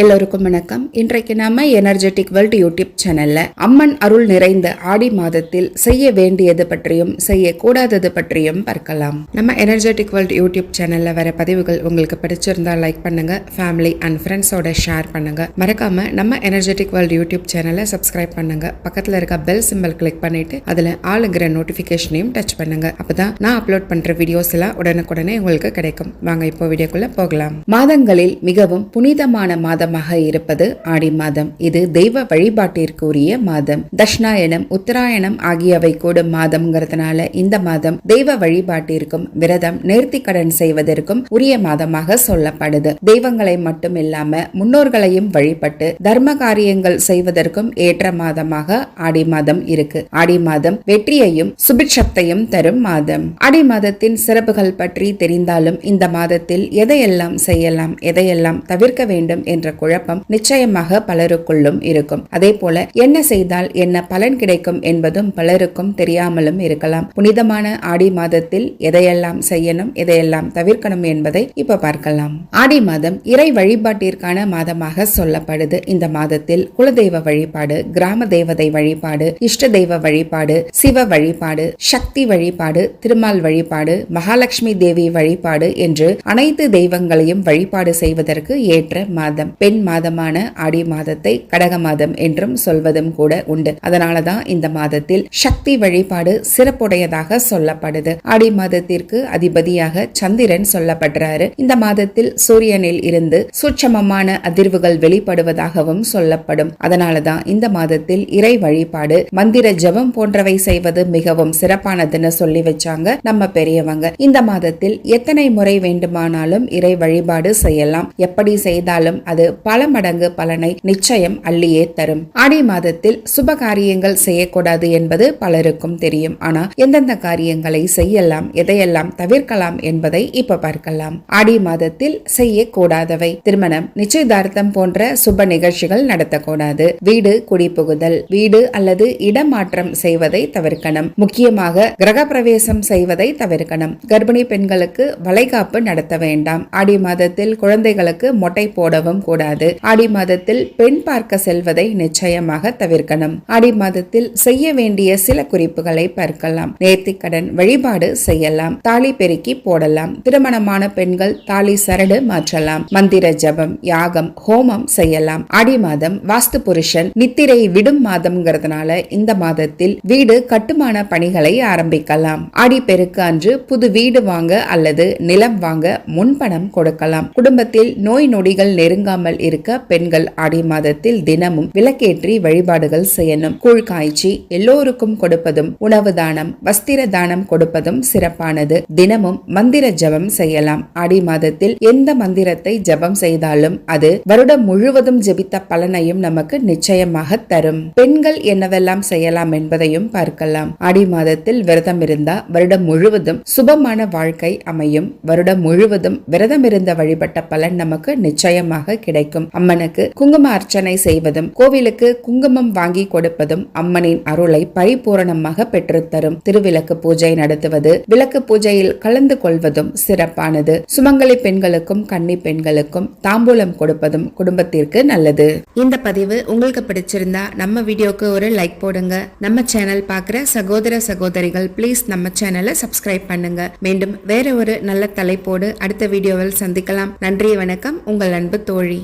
எல்லோருக்கும் வணக்கம். இன்றைக்கு நாம எனர்ஜெட்டிக் வேர்ல்ட் யூடியூப் சேனல்ல அம்மன் அருள் நிறைந்த ஆடி மாதத்தில் செய்ய வேண்டியது பற்றியும் செய்யக்கூடாதது பற்றியும் பார்க்கலாம். நம்ம எனர்ஜெட்டிக் வேர்ல்ட் யூடியூப் சேனல்ல வர பதிவுகள் உங்களுக்கு பிடிச்சிருந்தா லைக் பண்ணுங்க ஃபேமிலி அண்ட் ஃப்ரெண்ட்ஸோட ஷேர் பண்ணுங்க. மறக்காம நம்ம எனர்ஜெட்டிக் வேர்ல்ட் யூடியூப் சேனலை சப்ஸ்கிரைப் பண்ணுங்க. பக்கத்துல இருக்க பெல் சிம்பல் கிளிக் பண்ணிட்டு அதுல ஆளுங்கிற நோட்டிபிகேஷனையும் டச் பண்ணுங்க. அப்பதான் நான் அப்லோட் பண்ற வீடியோஸ் எல்லாம் உடனுக்குடனே உங்களுக்கு கிடைக்கும். வாங்க இப்போ வீடியோக்குள்ள போகலாம். மாதங்களில் மிகவும் புனிதமான மாதம் மாதமாக இருப்பது ஆடி மாதம். இது தெய்வ வழிபாட்டிற்கு உரிய மாதம். தட்சிணாயனம் உத்தராயணம் ஆகியவை கூடும் மாதம்ங்கிறதுனால இந்த மாதம் தெய்வ வழிபாட்டிற்கும் விரதம் நேர்த்தி கடன் செய்வதற்கும் உரிய மாதமாக சொல்லப்படுது. தெய்வங்களை மட்டும் இல்லாம முன்னோர்களையும் வழிபட்டு தர்ம காரியங்கள் செய்வதற்கும் ஏற்ற மாதமாக ஆடி மாதம் இருக்கு. ஆடி மாதம் வெற்றியையும் சுபிட்சத்தையும் தரும் மாதம். ஆடி மாதத்தின் சிறப்புகள் பற்றி தெரிந்தாலும் இந்த மாதத்தில் எதையெல்லாம் செய்யலாம் எதையெல்லாம் தவிர்க்க வேண்டும் என்ற குழப்பம் நிச்சயமாக பலருக்குள்ளும் இருக்கும். அதே போல என்ன செய்தால் என்ன பலன் கிடைக்கும் என்பதும் பலருக்கும் தெரியாமலும் இருக்கலாம். புனிதமான ஆடி மாதத்தில் எதையெல்லாம் செய்யணும் எதையெல்லாம் தவிர்க்கணும் என்பதை இப்ப பார்க்கலாம். ஆடி மாதம் இறை வழிபாட்டிற்கான மாதமாக சொல்லப்படுது. இந்த மாதத்தில் குலதெய்வ வழிபாடு கிராம தேவதை வழிபாடு இஷ்ட தெய்வ வழிபாடு சிவ வழிபாடு சக்தி வழிபாடு திருமால் வழிபாடு மகாலட்சுமி தேவி வழிபாடு என்று அனைத்து தெய்வங்களையும் வழிபாடு செய்வதற்கு ஏற்ற மாதம். பெண் மாதமான ஆடி மாதத்தை கடக மாதம் என்றும் சொல்வதும் கூட உண்டு. அதனாலதான் இந்த மாதத்தில் சக்தி வழிபாடு சிறப்புடையதாக சொல்லப்படுது. ஆடி மாதத்திற்கு அதிபதியாக சந்திரன் சொல்லப்படுறாரு இந்த மாதத்தில் சூரியனில் இருந்து சூட்சமமான அதிர்வுகள் வெளிப்படுவதாகவும் சொல்லப்படும். அதனாலதான் இந்த மாதத்தில் இறை வழிபாடு மந்திர ஜபம் போன்றவை செய்வது மிகவும் சிறப்பானதுன்னு சொல்லி வச்சாங்க நம்ம பெரியவங்க. இந்த மாதத்தில் எத்தனை முறை வேண்டுமானாலும் இறை வழிபாடு செய்யலாம். எப்படி செய்தாலும் அது பல மடங்கு பலனை நிச்சயம் அள்ளியே தரும். ஆடி மாதத்தில் சுப காரியங்கள் செய்யக்கூடாது என்பது பலருக்கும் தெரியும். ஆனா எந்தெந்த காரியங்களை செய்யலாம் எதையெல்லாம் தவிர்க்கலாம் என்பதை இப்ப பார்க்கலாம். ஆடி மாதத்தில் செய்யக்கூடாதவை. திருமணம் நிச்சயதார்த்தம் போன்ற சுப நிகழ்ச்சிகள் நடத்தக்கூடாது. வீடு குடிபுகுதல் வீடு அல்லது இடமாற்றம் செய்வதை தவிர்க்கணும். முக்கியமாக கிரக பிரவேசம் செய்வதை தவிர்க்கணும். கர்ப்பிணி பெண்களுக்கு வளைகாப்பு நடத்த வேண்டாம். ஆடி மாதத்தில் குழந்தைகளுக்கு மொட்டை போடவும் கூட கூடாது. ஆடி மாதத்தில் பெண் பார்க்க செல்வதை நிச்சயமாக தவிர்க்கணும். ஆடி மாதத்தில் செய்ய வேண்டிய சில குறிப்புகளை பார்க்கலாம். நேர்த்திக்கடன் வழிபாடு செய்யலாம். தாலி பெருக்கி போடலாம். திருமணமான பெண்கள் தாலி சரடு மாற்றலாம். மந்திர ஜபம் யாகம் ஹோமம் செய்யலாம். ஆடி மாதம் வாஸ்து புருஷன் நித்திரை விடும் மாதம்ங்கிறதுனால இந்த மாதத்தில் வீடு கட்டுமான பணிகளை ஆரம்பிக்கலாம். ஆடி பெருக்கு அன்று புது வீடு வாங்க அல்லது நிலம் வாங்க முன்பணம் கொடுக்கலாம். குடும்பத்தில் நோய் நொடிகள் நெருங்காமல் இருக்க பெண்கள் ஆடி மாதத்தில் தினமும் விளக்கேற்றி வழிபாடுகள் செய்யணும். கூழ் காய்ச்சி எல்லோருக்கும் கொடுப்பதும் உணவு தானம் வஸ்திர தானம் கொடுப்பதும் சிறப்பானது. தினமும் மந்திர ஜபம் செய்யலாம். ஆடி மாதத்தில் எந்த மந்திரத்தை ஜபம் செய்தாலும் அது வருடம் முழுவதும் ஜெபித்த பலனையும் நமக்கு நிச்சயமாக தரும். பெண்கள் என்னவெல்லாம் செய்யலாம் என்பதையும் பார்க்கலாம். ஆடி மாதத்தில் விரதம் இருந்தா வருடம் முழுவதும் சுபமான வாழ்க்கை அமையும். வருடம் முழுவதும் விரதம் இருந்த வழிபட்ட பலன் நமக்கு நிச்சயமாக கிடைக்கும். கிடைக்கும் அம்மனுக்கு குங்கும அர்ச்சனை செய்வதும் கோவிலுக்கு குங்குமம் வாங்கி கொடுப்பதும் அம்மனின் அருளை பரிபூரணமாக பெற்றுத்தரும். திருவிளக்கு பூஜை நடத்துவது விளக்கு பூஜையில் கலந்து கொள்வதும் சிறப்பானது. சுமங்கலி பெண்களுக்கும் கன்னி பெண்களுக்கும் தாம்பூலம் கொடுப்பதும் குடும்பத்திற்கு நல்லது. இந்த பதிவு உங்களுக்கு பிடிச்சிருந்தா நம்ம வீடியோக்கு ஒரு லைக் போடுங்க. நம்ம சேனல் பார்க்குற சகோதர சகோதரிகள் ப்ளீஸ் நம்ம சேனலை சப்ஸ்கிரைப் பண்ணுங்க. மீண்டும் வேற ஒரு நல்ல தலைப்போடு அடுத்த வீடியோவில் சந்திக்கலாம். நன்றி வணக்கம். உங்கள் அன்பு தோழி.